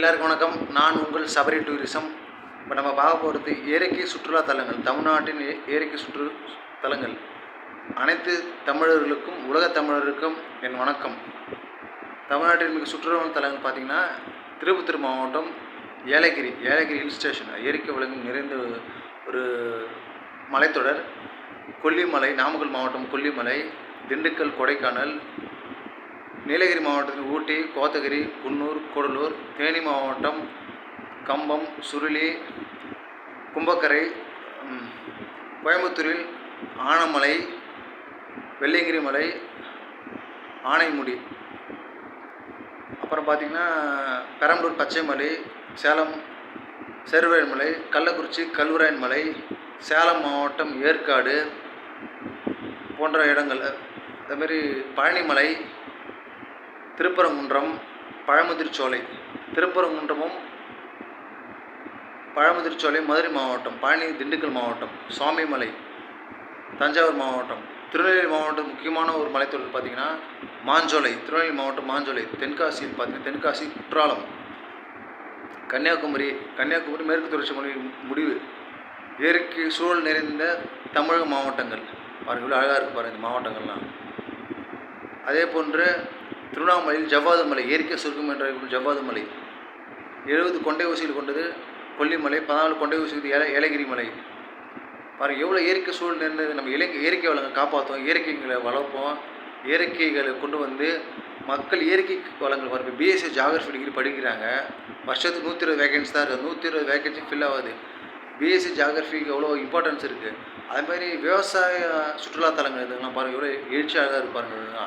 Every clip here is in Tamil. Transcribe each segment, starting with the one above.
எல்லாருக்கும் வணக்கம். நான் உங்கள் சபரி டூரிசம். இப்போ நம்ம பார்க்க போகிறது இயற்கை சுற்றுலா தலங்கள். தமிழ்நாட்டின் இய- இயற்கை சுற்று தலங்கள். அனைத்து தமிழர்களுக்கும் உலக தமிழருக்கும் என் வணக்கம். தமிழ்நாட்டின் மிக சுற்றுலா தலங்கள் பார்த்திங்கன்னா திருப்பத்தூர் மாவட்டம் ஏலகிரி ஏலகிரி ஹில் ஸ்டேஷன் இயற்கை வளங்கள் நிறைந்த ஒரு மலைத்தொடர். கொல்லிமலை நாமக்கல் மாவட்டம் கொல்லிமலை திண்டுக்கல் கொடைக்கானல் நீலகிரி மாவட்டத்தில் ஊட்டி கோத்தகிரி குன்னூர் கூடலூர் தேனி மாவட்டம் கம்பம் சுருளி கும்பக்கரை கோயம்புத்தூரில் ஆனமலை வெள்ளியங்கிரி மலை ஆனைமுடி. அப்புறம் பார்த்திங்கன்னா பெரம்பலூர் பச்சைமலை சேலம் செருவேன் மலை கள்ளக்குறிச்சி கல்வராயன் மலை சேலம் மாவட்டம் ஏற்காடு போன்ற இடங்கள். அதேமாரி பழனிமலை திருப்பரங்குன்றம் பழமுதிர்ச்சோலை திருப்பரங்குன்றமும் பழமுதிர்ச்சோலை மதுரை மாவட்டம் பழனி திண்டுக்கல் மாவட்டம் சுவாமிமலை தஞ்சாவூர் மாவட்டம். திருநெல்வேலி மாவட்டம் முக்கியமான ஒரு மலைத்தொழில் பார்த்திங்கன்னா மாஞ்சோலை. திருநெல்வேலி மாவட்டம் மாஞ்சோலை. தென்காசியில் பார்த்தீங்கன்னா தென்காசி குற்றாலம். கன்னியாகுமரி கன்னியாகுமரி மேற்கு தொடர்ச்சி மலை முடிவு. இயற்கை சூழல் நிறைந்த தமிழக மாவட்டங்கள். பாருங்கள் இவ்வளோ அழகாக இருக்குது பாருங்கள் இந்த மாவட்டங்கள்லாம். அதே போன்று திருவண்ணாமலையில் ஜவ்வாது மலை இயற்கை சுருக்கம் என்ற ஜவ்வாது மலை. எழுபது கொண்டை ஊசிகள் கொண்டது கொல்லிமலை பதினாலு கொண்டை ஊசி ஏல ஏலகிரி மலை. பாருங்கள் எவ்வளோ இயற்கை சூழல் இருந்தது நம்ம இலங்கை இயற்கை வளங்களை காப்பாற்றுவோம் இயற்கைகளை வளர்ப்போம். இயற்கைகளை கொண்டு வந்து மக்கள் இயற்கை வளங்கள் பாருங்கள் பிஎஸ்சி ஜாகிரஃபி டிகிரி படிக்கிறாங்க. வருஷத்துக்கு நூற்றி இருபது வேகன்சி தான் இருக்குது நூற்றி இருபது வேகன்சி ஃபில் ஆகாது பிஎஸ்சி ஜாகிரஃபிக்கு எவ்வளோ இம்பார்ட்டன்ஸ் இருக்குது அதுமாதிரி விவசாய சுற்றுலாத்தலங்கள் இதெல்லாம் பாருங்கள் எவ்வளோ எழுச்சியாக இருப்பாருங்க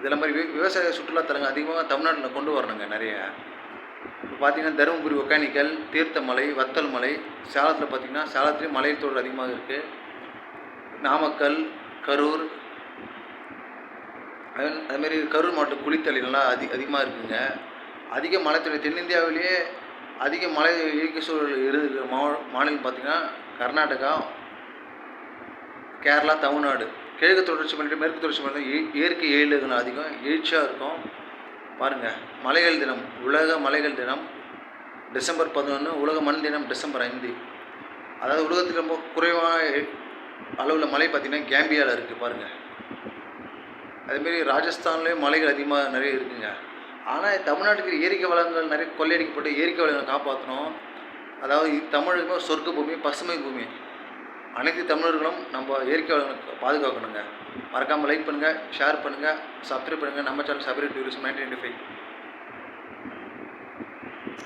இதெல்லாம் மாதிரி வி- விவசாய சுற்றுலாத்தலங்கள் அதிகமாக தமிழ்நாட்டில் கொண்டு வரணுங்க நிறைய. இப்போ பார்த்தீங்கன்னா தருமபுரி ஒகேனிக்கல் தீர்த்தமலை வத்தல் மலை சேலத்தில் பார்த்தீங்கன்னா சேலத்துலேயும் மலைத்தொடர் அதிகமாக இருக்குது நாமக்கல் கரூர் அது- அதுமாரி கரூர் மாவட்டம் குளித்தலைலாம் அதி அதிகமாக இருக்குங்க. அதிக மலைத்தொடர் தென்னிந்தியாவிலேயே அதிக மலை இயற்கை சூழல் இருக்கிற மாவ மாநிலம் பார்த்திங்கன்னா கர்நாடகா கேரளா தமிழ்நாடு. கிழக்கு தொடர்ச்சி மலையிலும் மேற்கு தொடர்ச்சி மலையிலும் இயற்கை எழில்கள் அதிகம் எழுச்சியாக இருக்கும். பாருங்கள் மலைகள் தினம் உலக மலைகள் தினம் டிசம்பர் பதினொன்று உலக மண் தினம் டிசம்பர் ஐந்து. அதாவது உலகத்தில் ரொம்ப குறைவான அளவில் மலை பார்த்திங்கன்னா கேம்பியாவில் இருக்குது பாருங்கள் அதேமாரி ராஜஸ்தான்லேயும் மலைகள் அதிகமாக நிறைய இருக்குங்க. ஆனால் தமிழ்நாட்டுக்கு இயற்கை வளங்கள் நிறைய கொள்ளையடிக்கப்பட்டு இயற்கை வளங்களை காப்பாற்றணும் அதாவது தமிழுக்கு சொர்க்க பூமி பசுமை பூமி. அனைத்து தமிழர்களும் நம்ம இயற்கை வளங்களை பாதுகாக்கணுங்க. மறக்காமல் லைக் பண்ணுங்கள் ஷேர் பண்ணுங்கள் சப்ஸ்கிரைப் பண்ணுங்கள் நம்ம channel Sabari tourism nineteen five